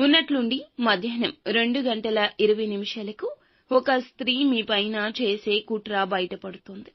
ఉన్నట్లుండి మధ్యాహ్నం రెండు గంటల ఇరవై నిమిషాలకు ఒక స్త్రీ మీ పైన చేసే కుట్ర బయటపడుతుంది.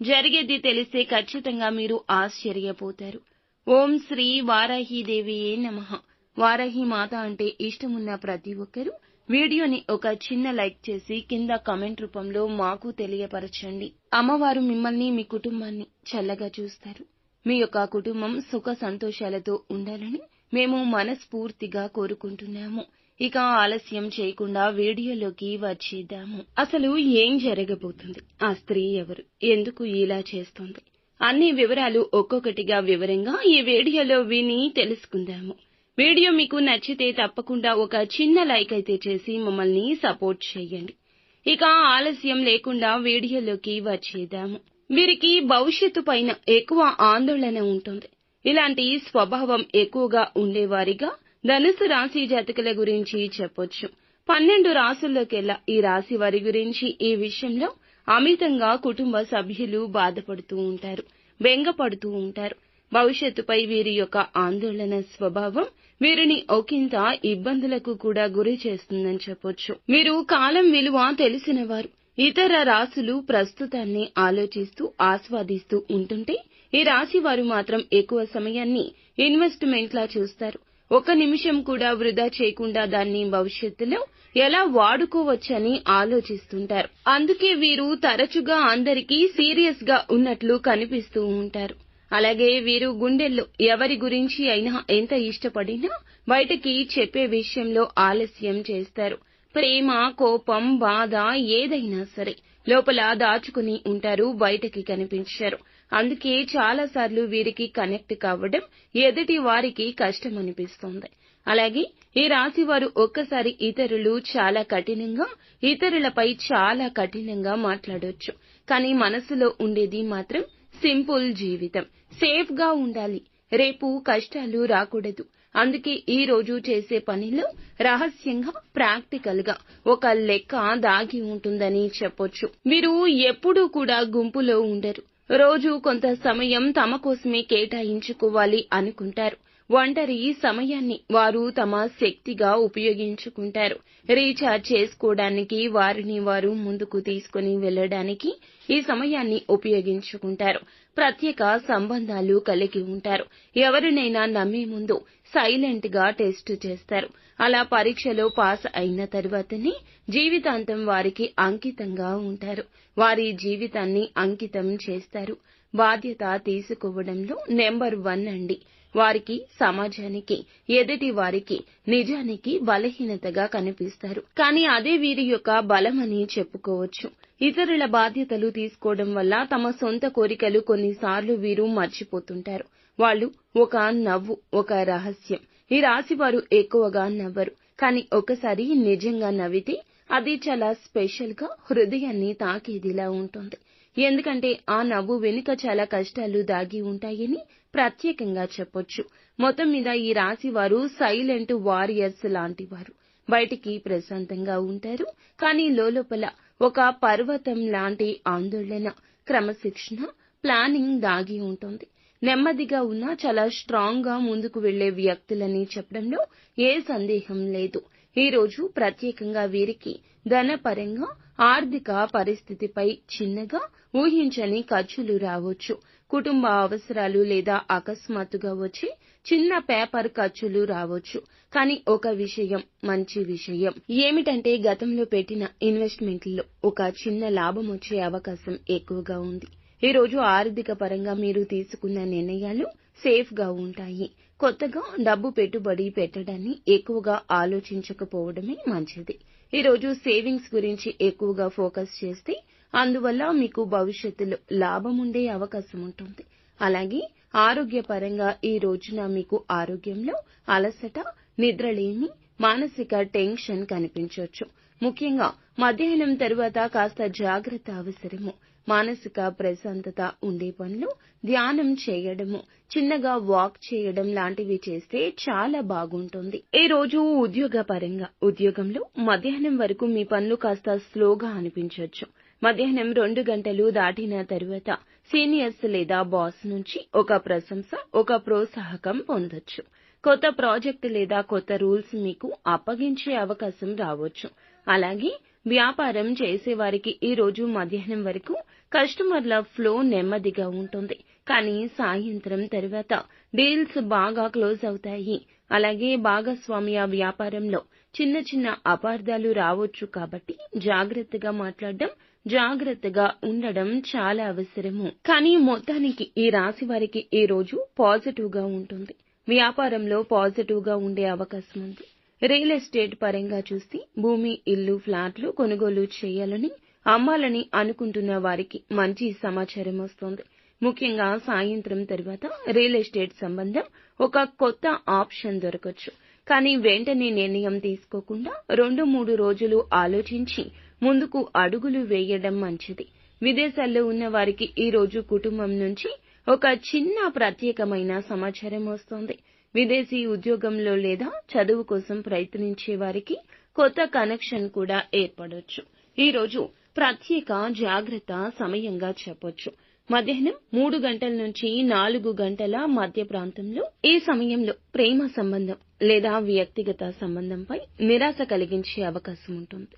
జరిగేది తెలిస్తే ఖచ్చితంగా మీరు ఆశ్చర్యపోతారు. ఓం శ్రీ వారాహీదేవియే నమః. వారాహి మాత అంటే ఇష్టమున్న ప్రతి ఒక్కరూ వీడియోని ఒక చిన్న లైక్ చేసి కింద కమెంట్ రూపంలో మాకు తెలియపరచండి. అమ్మవారు మిమ్మల్ని మీ కుటుంబాన్ని చల్లగా చూస్తారు. మీ యొక్క కుటుంబం సుఖ సంతోషాలతో ఉండాలని మేము మనస్ఫూర్తిగా కోరుకుంటున్నాము. ఇక ఆలస్యం చేయకుండా వీడియోలోకి వచ్చేద్దాము. అసలు ఏం జరగబోతుంది? ఆ స్త్రీ ఎవరు? ఎందుకు ఇలా చేస్తోంది? అన్ని వివరాలు ఒక్కొక్కటిగా వివరంగా ఈ వీడియోలో విని తెలుసుకుందాము. వీడియో మీకు నచ్చితే తప్పకుండా ఒక చిన్న లైక్ అయితే చేసి మమ్మల్ని సపోర్ట్ చేయండి. ఇక ఆలస్యం లేకుండా వీడియోలోకి వచ్చేద్దాము. వీరికి భవిష్యత్తు పైన ఎక్కువ ఆందోళన ఉంటుంది. ఇలాంటి స్వభావం ఎక్కువగా ఉండేవారిగా ధనుసు రాశి జాతకుల గురించి చెప్పొచ్చు. పన్నెండు రాసుల్లోకెల్లా ఈ రాశి వారి గురించి ఈ విషయంలో అమితంగా కుటుంబ సభ్యులు బాధపడుతూ ఉంటారు బెంగపడుతూ ఉంటారు. భవిష్యత్తుపై వీరి యొక్క ఆందోళన స్వభావం వీరిని ఒకంత ఇబ్బందులకు కూడా గురి చేస్తుందని చెప్పొచ్చు. వీరు కాలం విలువ తెలిసినవారు ఇతర రాసులు ప్రస్తుతాన్ని ఆలోచిస్తూ ఆస్వాదిస్తూ ఉంటుంటే ఈ రాశి వారు మాత్రం ఎక్కువ సమయాన్ని ఇన్వెస్ట్మెంట్లా చూస్తారు. ఒక నిమిషం కూడా వృధా చేయకుండా దాన్ని భవిష్యత్తులో ఎలా వాడుకోవచ్చని ఆలోచిస్తుంటారు. అందుకే వీరు తరచుగా అందరికీ సీరియస్గా ఉన్నట్లు కనిపిస్తూ ఉంటారు. అలాగే వీరు గుండెల్లో ఎవరి గురించి అయినా ఎంత ఇష్టపడినా బయటకి చెప్పే విషయంలో ఆలస్యం చేస్తారు. ప్రేమ కోపం బాధ ఏదైనా సరే లోపల దాచుకుని ఉంటారు బయటకి కనిపించారు. అందుకే చాలా సార్లు వీరికి కనెక్ట్ కావడం ఎదుటి వారికి కష్టం అనిపిస్తుంది అలాగే ఈ రాశి వారు ఒక్కసారి ఇతరులు చాలా కఠినంగా ఇతరులపై చాలా కఠినంగా మాట్లాడొచ్చు. కానీ మనసులో ఉండేది మాత్రం సింపుల్ జీవితం. సేఫ్గా ఉండాలి. రేపు కష్టాలు రాకూడదు. అందుకే ఈ రోజు చేసే పనిలో రహస్యంగా ప్రాక్టికల్గా ఒక లెక్క దాగి ఉంటుందని చెప్పొచ్చు. వీరు ఎప్పుడూ కూడా గుంపులో ఉండరు. రోజు కొంత సమయం తమ కోసమే కేటాయించుకోవాలి అనుకుంటారు. ఒంటరి సమయాన్ని వారు తమ శక్తిగా ఉపయోగించుకుంటారు. రీఛార్జ్ చేసుకోవడానికి వారిని వారు ముందుకు తీసుకుని వెళ్ళడానికి ఈ సమయాన్ని ఉపయోగించుకుంటారు. ప్రత్యేక సంబంధాలు కలిగి ఉంటారు. ఎవరినైనా నమ్మే ముందు సైలెంట్గా టెస్ట్ చేస్తారు. అలా పరీక్షలో పాస్ అయిన తర్వాతనే జీవితాంతం వారికి అంకితంగా ఉంటారు. వారి జీవితాన్ని అంకితం చేస్తారు. బాధ్యత తీసుకోవడంలో నెంబర్ వన్ అండి. వారికి సమాజానికి ఎదుటి వారికి నిజానికి బలహీనతగా కనిపిస్తారు. కానీ అదే వీరి యొక్క బలమని చెప్పుకోవచ్చు. ఇతరుల బాధ్యతలు తీసుకోవడం వల్ల తమ సొంత కోరికలు కొన్నిసార్లు వీరు మర్చిపోతుంటారు. వాళ్ళు ఒక నవ్వు ఒక రహస్యం. ఈ రాశి వారు ఎక్కువగా నవ్వరు. కానీ ఒకసారి నిజంగా నవ్వితే అది చాలా స్పెషల్గా హృదయాన్ని తాకేదిలా ఉంటుంది. ఎందుకంటే ఆ నవ్వు వెనుక చాలా కష్టాలు దాగి ఉంటాయని ప్రత్యేకంగా చెప్పొచ్చు. మొత్తం మీద ఈ రాశి వారు సైలెంట్ వారియర్స్ లాంటివారు. బయటికి ప్రశాంతంగా ఉంటారు. కానీ లోపల ఒక పర్వతం లాంటి ఆందోళన క్రమశిక్షణ ప్లానింగ్ దాగి ఉంటుంది. నెమ్మదిగా ఉన్నా చాలా స్ట్రాంగ్గా ముందుకు వెళ్ళే వ్యక్తులని చెప్పడంలో ఏ సందేహం లేదు. ఈ రోజు ప్రత్యేకంగా వీరికి ధనపరంగా ఆర్థిక పరిస్థితిపై చిన్నగా ఊహించని ఖర్చులు రావచ్చు. కుటుంబ అవసరాలు లేదా అకస్మాత్తుగా వచ్చే చిన్న పేపర్ ఖర్చులు రావచ్చు. కానీ ఒక విషయం మంచి విషయం ఏమిటంటే గతంలో పెట్టిన ఇన్వెస్ట్మెంట్లో ఒక చిన్న లాభం వచ్చే అవకాశం ఎక్కువగా ఉంది. ఈ రోజు ఆర్థిక పరంగా మీరు తీసుకున్న నిర్ణయాలు సేఫ్గా ఉంటాయి. కొత్తగా డబ్బు పెట్టుబడి పెట్టడాన్ని ఎక్కువగా ఆలోచించకపోవడమే మంచిది. ఈరోజు సేవింగ్స్ గురించి ఎక్కువగా ఫోకస్ చేస్తే అందువల్ల మీకు భవిష్యత్తులో లాభం ఉండే అవకాశం ఉంటుంది. అలాగే ఆరోగ్యపరంగా ఈ రోజున మీకు ఆరోగ్యంలో అలసట నిద్రలేమి మానసిక టెన్షన్ కనిపించవచ్చు ముఖ్యంగా మధ్యాహ్నం తరువాత కాస్త జాగ్రత్త అవసరము. మానసిక ప్రశాంతత ఉండే పనులు ధ్యానం చేయడము చిన్నగా వాక్ చేయడం లాంటివి చేస్తే చాలా బాగుంటుంది. ఈ రోజు ఉద్యోగ పరంగా ఉద్యోగంలో మధ్యాహ్నం వరకు మీ పనులు కాస్త స్లోగా అనిపించవచ్చు మధ్యాహ్నం రెండు గంటలు దాటిన తరువాత సీనియర్స్ లేదా బాస్ నుంచి ఒక ప్రశంస ఒక ప్రోత్సాహకం పొందొచ్చు. కొత్త ప్రాజెక్ట్ లేదా కొత్త రూల్స్ మీకు అప్పగించే అవకాశం రావచ్చు. అలాగే వ్యాపారం చేసేవారికి ఈ రోజు మధ్యాహ్నం వరకు కస్టమర్ల ఫ్లో నెమ్మదిగా ఉంటుంది. కానీ సాయంత్రం తర్వాత డీల్స్ బాగా క్లోజ్ అవుతాయి. అలాగే భాగస్వామ్య వ్యాపారంలో చిన్న చిన్న అపార్థాలు రావచ్చు కాబట్టి జాగ్రత్తగా మాట్లాడడం జాగ్రత్తగా ఉండడం చాలా అవసరము. కానీ మొత్తానికి ఈ రాశి వారికి ఈ రోజు పాజిటివ్గా ఉంటుంది. వ్యాపారంలో పాజిటివ్గా ఉండే అవకాశం ఉంది. రియల్ ఎస్టేట్ పరంగా చూస్తే భూమి ఇల్లు ఫ్లాట్లు కొనుగోలు చేయాలని అమ్మాలని అనుకుంటున్న వారికి మంచి సమాచారం వస్తోంది. ముఖ్యంగా సాయంత్రం తర్వాత రియల్ ఎస్టేట్ సంబంధం ఒక కొత్త ఆప్షన్ దొరకొచ్చు. కానీ వెంటనే నిర్ణయం తీసుకోకుండా రెండు మూడు రోజులు ఆలోచించి ముందుకు అడుగులు వేయడం మంచిది. విదేశాల్లో ఉన్న వారికి ఈ రోజు కుటుంబం నుంచి ఒక చిన్న ప్రత్యేకమైన సమాచారం వస్తోంది. విదేశీ ఉద్యోగంలో లేదా చదువు కోసం ప్రయత్నించే వారికి కొత్త కనెక్షన్ కూడా ఏర్పడొచ్చు. ఈ రోజు ప్రత్యేక జాగ్రత్త సమయంగా చెప్పొచ్చు. మధ్యాహ్నం మూడు గంటల నుంచి నాలుగు గంటల మధ్య ప్రాంతంలో ఈ సమయంలో ప్రేమ సంబంధం లేదా వ్యక్తిగత సంబంధంపై నిరాశ కలిగించే అవకాశం ఉంటుంది.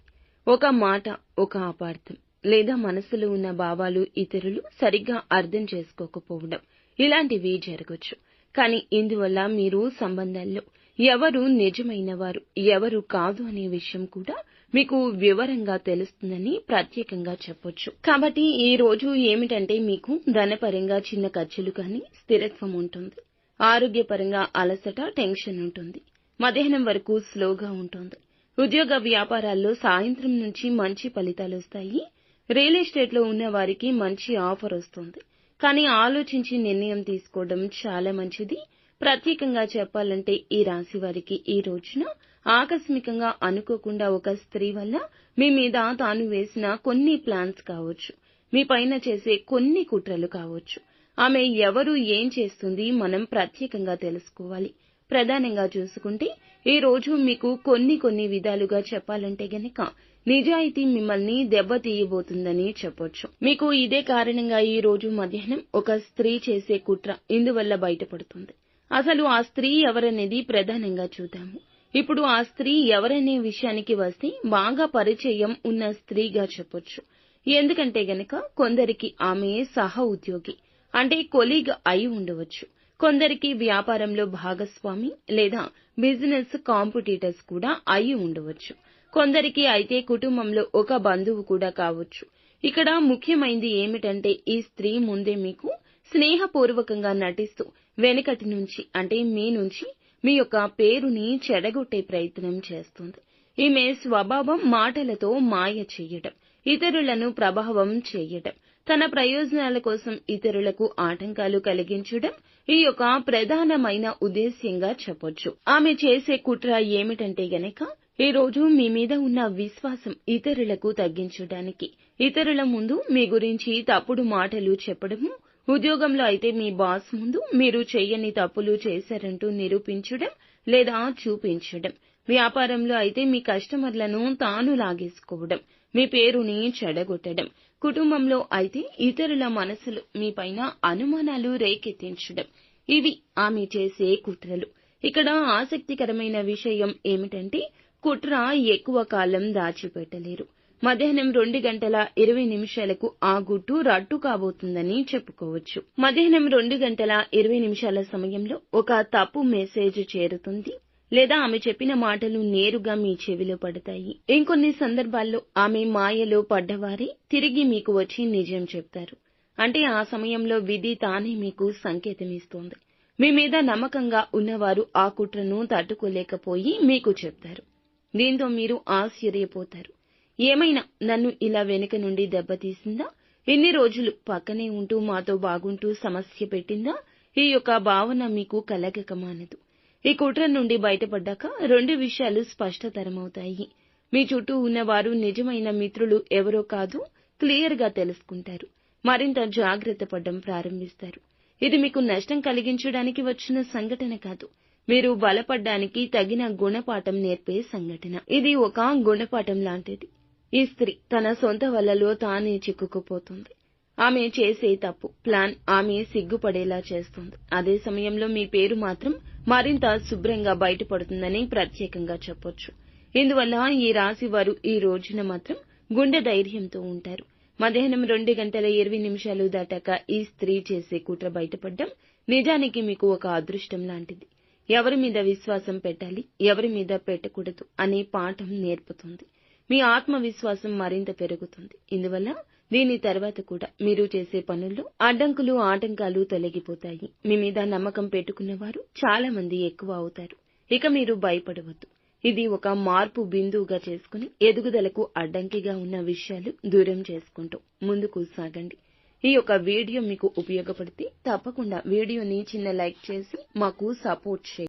ఒక మాట ఒక అపార్థం. లేదా మనసులో ఉన్న భావాలు ఇతరులు సరిగ్గా అర్థం చేసుకోకపోవడం ఇలాంటివి జరగొచ్చు. కానీ ఇందువల్ల మీరు సంబంధాల్లో ఎవరు నిజమైన వారు ఎవరు కాదు అనే విషయం కూడా మీకు వివరంగా తెలుస్తుందని ప్రత్యేకంగా చెప్పొచ్చు. కాబట్టి ఈ రోజు ఏమిటంటే మీకు ధనపరంగా చిన్న ఖర్చులు కానీ స్థిరత్వం ఉంటుంది. ఆరోగ్యపరంగా అలసట టెన్షన్ ఉంటుంది. మధ్యాహ్నం వరకు స్లోగా ఉంటుంది. ఉద్యోగ వ్యాపారాల్లో సాయంత్రం నుంచి మంచి ఫలితాలు వస్తాయి. రియల్ ఎస్టేట్లో ఉన్న వారికి మంచి ఆఫర్ వస్తుంది. కానీ ఆలోచించి నిర్ణయం తీసుకోవడం చాలా మంచిది. ప్రత్యేకంగా చెప్పాలంటే ఈ రాశి వారికి ఈ రోజున ఆకస్మికంగా అనుకోకుండా ఒక స్త్రీ వల్ల మీ మీద తాను వేసిన కొన్ని ప్లాన్స్ కావచ్చు. మీ పైన చేసే కొన్ని కుట్రలు కావచ్చు. ఆమె ఎవరు ఏం చేస్తుంది మనం ప్రత్యేకంగా తెలుసుకోవాలి. ప్రధానంగా చూసుకుంటే ఈ రోజు మీకు కొన్ని కొన్ని విధాలుగా చెప్పాలంటే గనక నిజాయితీ మిమ్మల్ని దెబ్బతీయబోతుందని చెప్పొచ్చు. మీకు ఇదే కారణంగా ఈ రోజు మధ్యాహ్నం ఒక స్త్రీ చేసే కుట్ర ఇందువల్ల బయటపడుతుంది. అసలు ఆ స్త్రీ ఎవరనేది ప్రధానంగా చూద్దాము. ఇప్పుడు ఆ స్త్రీ ఎవరనే విషయానికి వస్తే బాగా పరిచయం ఉన్న స్త్రీగా చెప్పొచ్చు. ఎందుకంటే గనక కొందరికి ఆమె సహ ఉద్యోగి అంటే కొలీగ్ అయి ఉండవచ్చు. కొందరికి వ్యాపారంలో భాగస్వామి లేదా బిజినెస్ కాంపిటీటర్స్ కూడా అయి ఉండవచ్చు. కొందరికి అయితే కుటుంబంలో ఒక బంధువు కూడా కావచ్చు. ఇక్కడ ముఖ్యమైనది ఏమిటంటే ఈ స్త్రీ ముందే మీకు స్నేహపూర్వకంగా నటిస్తూ వెనకటి నుంచి అంటే మీ నుంచి మీ యొక్క పేరుని చెడగొట్టే ప్రయత్నం చేస్తుంది. ఈమె స్వభావం మాటలతో మాయ చెయ్యడం ఇతరులను ప్రభావం చేయడం తన ప్రయోజనాల కోసం ఇతరులకు ఆటంకాలు కలిగించడం ఈ యొక్క ప్రధానమైన ఉద్దేశ్యంగా చెప్పొచ్చు. ఆమె చేసే కుట్ర ఏమిటంటే గనక ఈ రోజు మీ మీద ఉన్న విశ్వాసం ఇతరులకు తగ్గించడానికి. ఇతరుల ముందు మీ గురించి తప్పుడు మాటలు చెప్పడము ఉద్యోగంలో అయితే మీ బాస్ ముందు మీరు చెయ్యని తప్పులు చేశారంటూ నిరూపించడం లేదా చూపించడం. వ్యాపారంలో అయితే మీ కస్టమర్లను తాను లాగేసుకోవడం మీ పేరుని చెడగొట్టడం కుటుంబంలో అయితే ఇతరుల మనసులు మీపైన అనుమానాలు రేకెత్తించడం. ఇవి ఆమె చేసే కుట్రలు. ఇక్కడ ఆసక్తికరమైన విషయం ఏమిటంటే కుట్ర ఎక్కువ కాలం దాచిపెట్టలేరు. మధ్యాహ్నం రెండు గంటల ఇరవై నిమిషాలకు ఆ గుట్టు రట్టు కాబోతుందని చెప్పుకోవచ్చు. మధ్యాహ్నం రెండు గంటల ఇరవై నిమిషాల సమయంలో ఒక తప్పు మెసేజ్ చేరుతుంది. లేదా ఆమె చెప్పిన మాటలు నేరుగా మీ చెవిలో పడతాయి. ఇంకొన్ని సందర్భాల్లో ఆమె మాయలో పడ్డవారే తిరిగి మీకు వచ్చి నిజం చెప్తారు. అంటే ఆ సమయంలో విధి తానే మీకు సంకేతం ఇస్తోంది. మీ మీద నమ్మకంగా ఉన్నవారు ఆ కుట్రను తట్టుకోలేకపోయి మీకు చెప్తారు. దీంతో మీరు ఆశ్చర్యపోతారు. ఏమైనా నన్ను ఇలా వెనుక నుండి దెబ్బతీసిందా? ఇన్ని రోజులు పక్కనే ఉంటూ మాతో బాగుంటూ సమస్య పెట్టిందా? ఈ యొక్క భావన మీకు కలగక మానదు ఈ కుట్ర నుండి బయటపడ్డాక రెండు విషయాలు స్పష్టతరమవుతాయి. మీ చుట్టూ ఉన్నవారు నిజమైన మిత్రులు ఎవరో కాదు క్లియర్గా తెలుసుకుంటారు. మరింత జాగ్రత్త పడడం ప్రారంభిస్తారు. ఇది మీకు నష్టం కలిగించడానికి వచ్చిన సంఘటన కాదు. మీరు బలపడ్డానికి తగిన గుణపాఠం నేర్పే సంఘటన. ఇది ఒక గుణపాఠం లాంటిది. ఈ స్త్రీ తన సొంత వలలో తానే చిక్కుకుపోతుంది. ఆమె చేసే తప్పు ప్లాన్ ఆమె సిగ్గుపడేలా చేస్తుంది. అదే సమయంలో మీ పేరు మాత్రం మరింత శుభ్రంగా బయటపడుతుందని ప్రత్యేకంగా చెప్పొచ్చు. ఇందువల్ల ఈ రాశి వారు ఈ రోజున మాత్రం గుండె ధైర్యంతో ఉంటారు. మధ్యాహ్నం రెండు గంటల ఇరవై నిమిషాలు దాటాక ఈ స్త్రీ చేసే కుట్ర బయటపడ్డం నిజానికి మీకు ఒక అదృష్టం లాంటిది. ఎవరి మీద విశ్వాసం పెట్టాలి ఎవరి మీద పెట్టకూడదు అనే పాఠం నేర్పుతుంది. మీ ఆత్మవిశ్వాసం మరింత పెరుగుతుంది. ఇందువల్ల దీని తర్వాత కూడా మీరు చేసే పనుల్లో అడ్డంకులు ఆటంకాలు తొలగిపోతాయి. మీ మీద నమ్మకం పెట్టుకున్నవారు చాలా మంది ఎక్కువ అవుతారు. ఇక మీరు భయపడవద్దు. ఇది ఒక మార్పు బిందువుగా చేసుకుని ఎదుగుదలకు అడ్డంకిగా ఉన్న విషయాలు దూరం చేసుకుంటూ ముందుకు సాగండి. ఈ యొక్క వీడియో మీకు ఉపయోగపడితే తప్పకుండా వీడియోని చిన్న లైక్ చేసి మాకు సపోర్ట్ చేయండి.